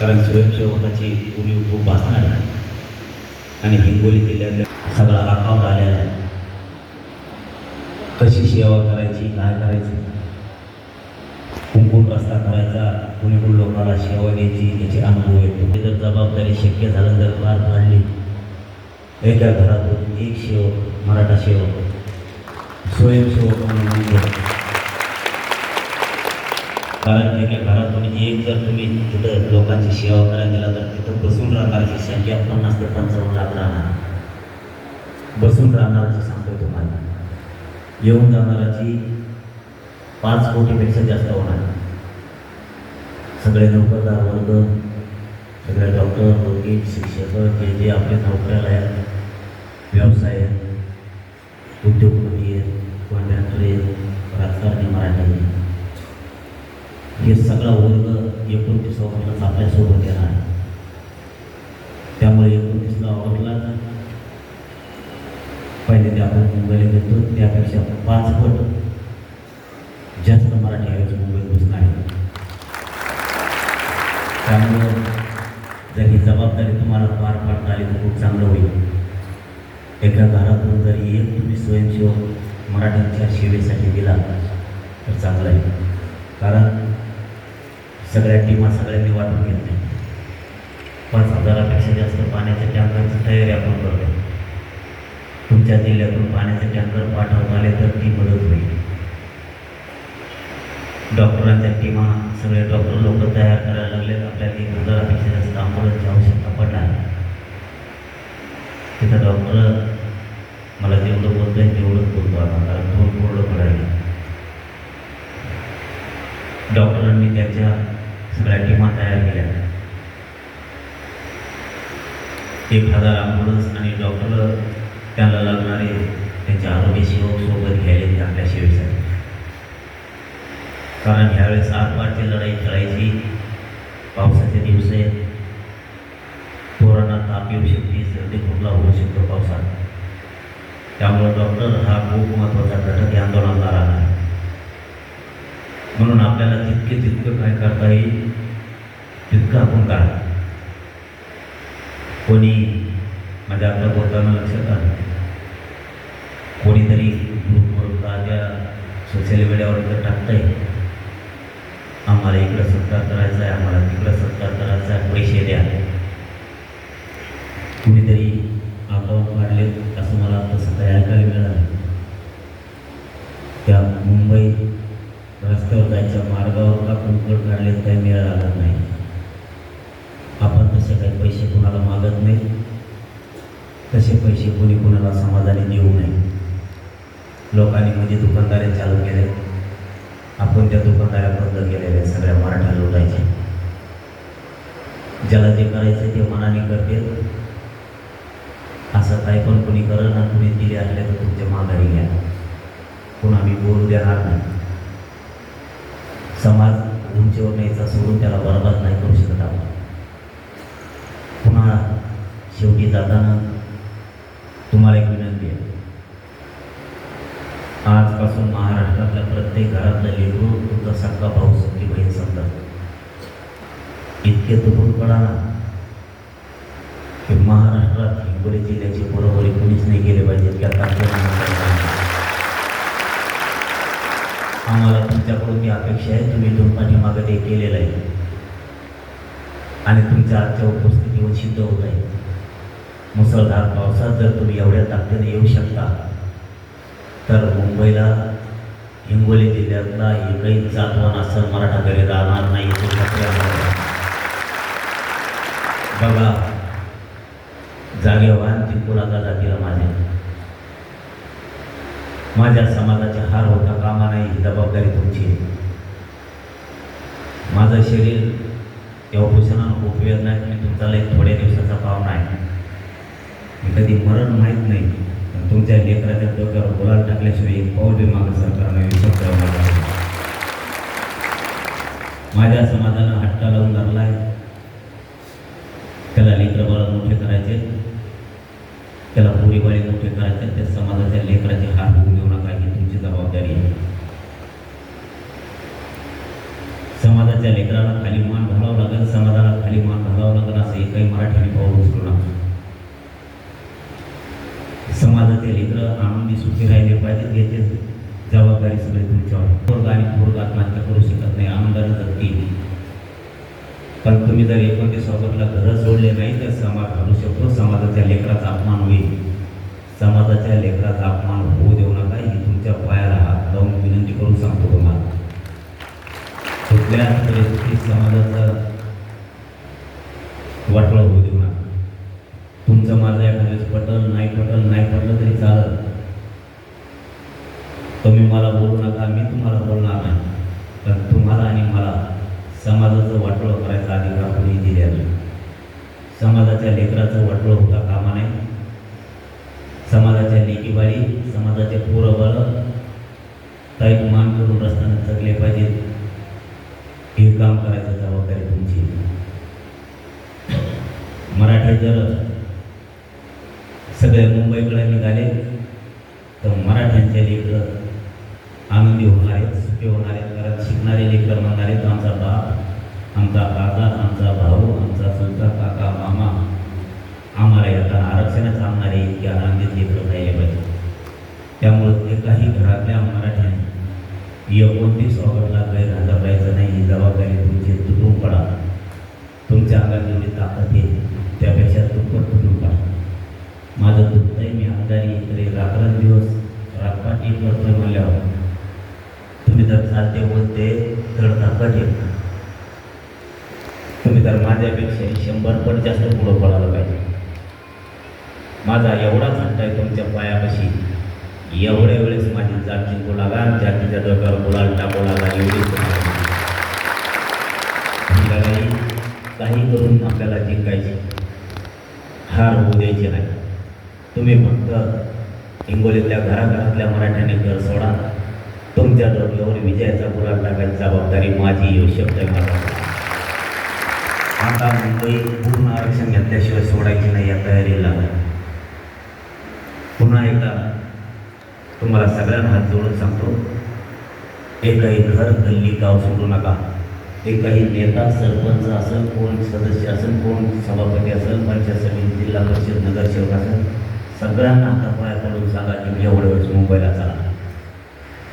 कारण स्वयंसेवकाची उणीव खूप असणार आहे. आणि हिंगोली जिल्ह्यातल्या सगळा राखाव आलेला आहे कशी सेवा करायची काय करायची? कुंकून रस्ता करायचा कुणी कुणी लोकांना सेवा द्यायची याचे अनुभव येतो. ते जर जबाबदारी शक्य झालं जर पार पाडली एका घरातून एक सेवक मराठा सेवक स्वयंसेवक म्हणून कारण एका घरातून एक जर तुम्ही तिथं लोकांची सेवा करायला गेला तर तिथं बसून राहणारची संख्या पन्नास ते पंचावन्न लाख राहणार. बसून राहणारची सांगतो तुम्हाला. येऊन जाणाराची पाच कोटीपेक्षा जास्त होणार. सगळे नोकरदार वर्ग सगळे डॉक्टर वकील शिक्षक जे जे आपले नोकऱ्याला आहेत व्यवसाय उद्योग उद्योगपती आहेत कॉन्ट्रॅक्टर आहेत राजकारणी मराठी आहेत हे सगळा वर्ग एकोणतीस ऑगस्टलाच आपल्यासोबत येणार. त्यामुळे एकोणतीसला ऑगस्टला पहिले ते आपण मुंबईला घेतो त्यापेक्षा पाच पट जास्त मराठी ऐवजी मुंबईत घुसणार आहे. त्यामुळं जर ही जबाबदारी तुम्हाला पार पाडता आली तर खूप चांगलं होईल. एका घरातून जर एक तुम्ही स्वयंसेवक मराठ्यांच्या सेवेसाठी दिला तर चांगलं आहे. कारण सगळ्या टीमा सगळ्यांनी वाटून घेतले. पाच हजारापेक्षा जास्त पाण्याच्या टँकरची तयारी आपण करतो तुमच्या जिल्ह्यातून पाण्याचे टँकर पाठवत आले तर ती मदत होईल. डॉक्टरांच्या टीमा सगळे डॉक्टर लोक तयार करायला लागले आपल्याला एक हजारापेक्षा जास्त आंबोलनची आवश्यकता पडणार. तिथं डॉक्टर मला जेवढं बोलतो आहे तेवढंच बोलतो आता कारण दोन पूर्ण पडायला. डॉक्टरांनी त्यांच्या सगळ्या टीमा तयार केल्या. एक हजार ॲम्ब्युलन्स आणि डॉक्टर त्याला लागणारे त्यांच्या आरोग्य सेवक सोबत घ्यायले आपल्या सेवेसाठी कारण ह्यावेळेस आरपारची लढाई खेळायची पावसाचे दिवस आहेत. पोरांना ताप येऊ शकते सर्दी खोकला होऊ शकतो पावसात. त्यामुळे डॉक्टर हा खूप महत्त्वाचा घटक या आंदोलनाला राहणार आपल्याला तितके तितके काय करता येईल तितकं आपण करा कोणी माझ्या आता बोलताना लक्षात आलं कोणीतरी ग्रुपवर त्या सोशल मीडियावर जर टाकतंय? आम्हाला इकडं सत्कार करायचा आहे आम्हाला तिकडं सत्कार करायचा आहे पैसे द्या. कुणीतरी अकाउंट काढले असं मला तसं काही ऐकायला मिळालं त्या मुंबई रस्त्यावर जायच्या मार्गावर का कुंकड काढले काही मिळाला लागत नाही. आपण तसे काही पैसे कुणाला मागत नाही. तसे पैसे कोणी कुणाला समाजाने देऊ नये. लोकांनी म्हणजे दुकानदारे चालू केले. आपण त्या दुकानदाऱ्या बंद केलेल्या सगळ्या मराठा लुटायचे ज्याला जे करायचं ते मनाने करते. असं काही पण कोणी करत आणि दिले असले तर तुमच्या माघारी घ्या. पुन्हा मी बोलू देणार नाही. समाज उंचीवर न्यायचा सोडून त्याला बरबाद नाही करू शकत आपण. पुन्हा शेवटी जाताना तुम्हाला एक विनंती आहे. आजपासून महाराष्ट्रातल्या प्रत्येक घरातलं लेकरू तुमचा सक्का भाऊ सक्की बहीण समजा. इतके दुखून पडा ना. की महाराष्ट्रात हिंगोली जिल्ह्याची बरोबरी कोणीच नाही गेले पाहिजे त्या आम्हाला तुमच्याकडून ती अपेक्षा आहे तुम्ही दोन मागं ते केलेलं आहे. आणि तुमच्या आजच्या उपस्थितीवर सिद्ध होत आहे. मुसळधार पावसात जर तुम्ही एवढ्या ताकदीने येऊ शकता तर मुंबईला हिंगोली जिल्ह्यातला एकही जातवान असं मराठा घरी राहणार नाही बघा जागेवान तिकुलागा जातीला माझ्या. माझ्या समाजाचे हार होता कामा नाही ही जबाबदारी तुमची आहे. माझं शरीर या उपोषणानं उपयोग नाही मी तुमचा एक थोड्या दिवसाचा पाहुणा आहे. मी कधी मरण माहीत नाही पण तुमच्या लेकराच्या डोक्यावर गुलाल टाकल्याशिवाय एक पाऊल बी मागं सरकारनं विश्वास ठेवला माझ्या समाजानं हट्टा लावून धरला आहे. त्याला लेकरं बाळा मोठे करायचे त्याला पुरीबाळी मोठे करायचे त्या समाजाच्या लेख हात होऊ समाजाच्या लेकराला खाली मान घालावं लागेल समाजाला खाली मान घालावं लागेल असं एकही मराठीने पाऊल उचलू नका. समाजाचे लेकरं आनंदी सुखी राहिले पाहिजेत याचे जबाबदारी सगळी तुमच्यावर पोरगा आणि पोरगा आत्महत्या करू शकत नाही आनंदाने जगतील. पण तुम्ही जर एकोणतीस ऑगस्टला घरं सोडले नाही तर समाज घालू शकतो. समाजाच्या लेकराचा अपमान होईल. समाजाच्या लेकराचा अपमान होऊ देऊ नका. ही तुमच्या पायाला हात लावून विनंती करून सांगतो. कुठल्याच परिस्थितीत समाजाचा वाटलं होऊ देऊ नका. तुमचं माझं एखाद्याच पटल नाही पटल नाही पटलं तरी चालत. तुम्ही मला बोलू नका मी तुम्हाला बोलणार नाही. कारण तुम्हाला आणि मला समाजाचं वाटोळं करायचा अधिकार कोणी दिलेला नाही. समाजाच्या लेकराचं वाटोळं होता कामा नाही समाजाच्या लेकीबाळी समाजाचे पोरं बाळं काही मान करून रस्त्यानं जगले पाहिजेत. हे काम करायचं जबाबदारी तुमची. मराठे जर सगळे मुंबईकडे निघाले तर मराठ्यांचे लेकरं आनंदी होणार आहेत सुखी होणार आहेत कारण शिकणारे लेकर म्हणणार आहेत आमचा बाप आमचा काका आमचा भाऊ आमचा चुलता काका मामा आम्हाला येताना आरक्षणच आणणारे इतके आनंदित लेकर राहिले पाहिजे. त्यामुळे एकाही घरातल्या मराठ्यांनी एकोणतीस ऑगस्टला गैरहजर राहायचं नाही ही जबाबदारी तुमची तुटून पडा. तुमच्या अंगात जेवढी ताकद येईल त्यापेक्षा दुप्पट तुटून पडा. माझं दुखतंय मी आजारी इकडे रात्रंदिवस रातपाटी करतोय म्हणल्यावर. तुम्ही जर साध्य बोलते तर ताकद येत तुम्ही तर माझ्यापेक्षा शंभर पट जास्त पुढं पडायला पाहिजे. माझा एवढा झटका आहे तुमच्या पायापाशी. एवढ्या वेळेस माझी जात जिंकू लागा जातीच्या डोक्यावर बोलाल टाकू लागा. एवढी काही करून आपल्याला जिंकायची हार होऊ द्यायची नाही. तुम्ही फक्त हिंगोलीतल्या घराघरातल्या मराठ्याने घर सोडा. तुमच्या डोक्यावर विजयाचा गुलाल टाकायची जबाबदारी माझी येऊ शकते मला. आता मुंबई पूर्ण आरक्षण घेतल्याशिवाय सोडायची नाही या तयारीला. पुन्हा एकदा तुम्हाला सगळ्यांना हात जोडून सांगतो एकही घर गल्ली गाव सोडू नका. एकही नेता सरपंच असेल कोण सदस्य असेल कोण सभापती असेल पंचायत समिती जिल्हा परिषद नगरसेवक असेल सगळ्यांना आता पडून सांगा की एवढ्या वेळेस मुंबईला चला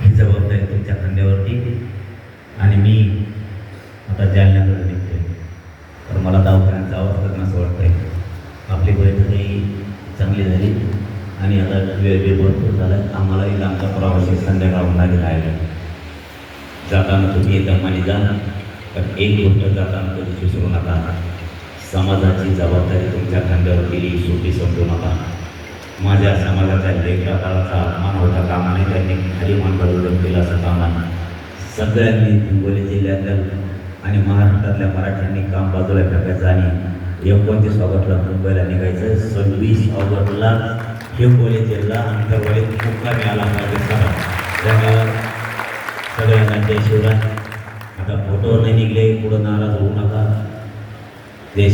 ही जबाबदारी तुमच्या खांद्यावरती आणि मी आता जालन्याकडे निघते तर मला दवाखान्यात जावंच लागणं असं वाटतंय. आपली बैठकही चांगली झाली. आणि आता वेळ वेळ भरपूर झाला आम्हालाही लांबचा प्रवास संध्याकाळून संध्याकाळ होणारी राहिला जाताना तुम्ही दमाने जा पण एक गोष्ट जाताना कधी विसरू नका. समाजाची जबाबदारी तुमच्या खांद्यावर केली सोपी समजू नका. माझ्या समाजाच्या लेकरा काळाचा अपमान होता कामा नाही त्यांनी खाली मान बदलून केला असं कामाने. सगळ्यांनी हिंगोली जिल्ह्यातल्या आणि महाराष्ट्रातल्या मराठ्यांनी काम बाजूला फेकायचं आणि एकोणतीस ऑगस्टला मुंबईला निघायचं. सव्वीस ऑगस्टला हिंगोली जिल्हा अंतर्गत मुक्कामी आला. पाहिजे सगळा धन्यवाद. सगळ्यांना जय शिवराय. आता फोटो नाही निघले पुढं नाराज होऊ नका. जय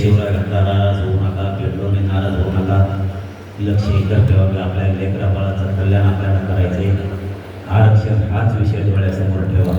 नाराज होऊ नका पेट्रोलने नाराज होऊ नका. लक्ष एकच ठेवा की आपल्या लेकरा बाळाचं कल्याण आपल्याला करायचं आरक्षण हाच विषय डोळ्यासमोर ठेवा.